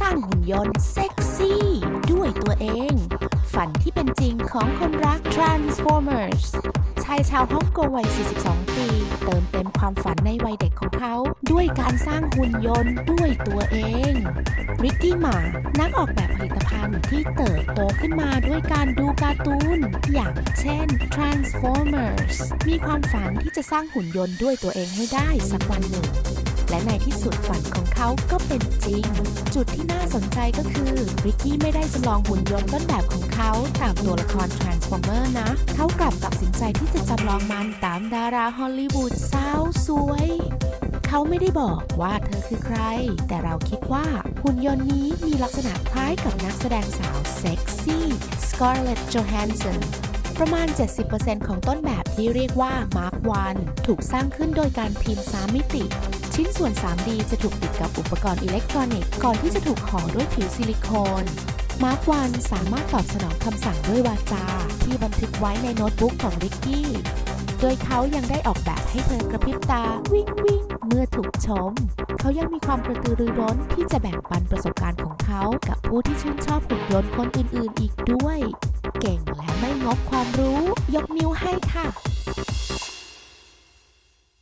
สร้างหุ่นยนต์เซ็กซี่ ด้วยตัวเอง ฝันที่เป็นจริงของคนรัก Transformers ชายชาวฮ่องกงวัย 42 ปี เติมเต็มความฝันในวัยเด็กของเขา ด้วยการสร้างหุ่นยนต์ด้วยตัวเองริกกี้หมา นักออกแบบผลิตภัณฑ์ที่เติบโตขึ้นมาด้วยการดูการ์ตูน อย่างเช่น Transformers มีความฝันที่จะสร้างหุ่นยนต์ด้วยตัวเองให้ได้สักวันหนึ่ง และในที่สุดฝันของเขาก็เป็นจริง จุดที่น่าสนใจก็คือริกกี้ไม่ได้จำลองหุ่นยนต์ต้นแบบของเขาตามตัวละคร Transformer นะ เขากลับตัดสินใจที่จะจำลองมันตามดาราฮอลลีวูดสาวสวยเขาไม่ได้บอกว่าเธอคือใคร แต่เราคิดว่าหุ่นยนต์นี้มีลักษณะคล้ายกับนักแสดงสาวเซ็กซี่ Scarlett Johansson ประมาณ 70%ของต้นแบบที่เรียกว่า Mark 1ถูกสร้างขึ้นโดยการพิมพ์3มิติ ชิ้นส่วน 3D จะถูกติดกับอุปกรณ์อิเล็กทรอนิกส์ก่อนที่จะถูกห่อด้วยผิวซิลิโคนมาร์ควันสามารถตอบสนองคำสั่งด้วยวาจา ที่บันทึกไว้ในโน้ตบุ๊กของริกกี้ โดยเขายังได้ออกแบบให้เธอกระพริบตาวิ่งวิ่งเมื่อถูกชม เขายังมีความกระตือรือร้นที่จะแบ่งปันประสบการณ์ของเขากับผู้ที่ชื่นชอบหุ่นยนต์คนอื่นๆ อีกด้วย เก่งและไม่งกความรู้ ยกนิ้วให้ค่ะ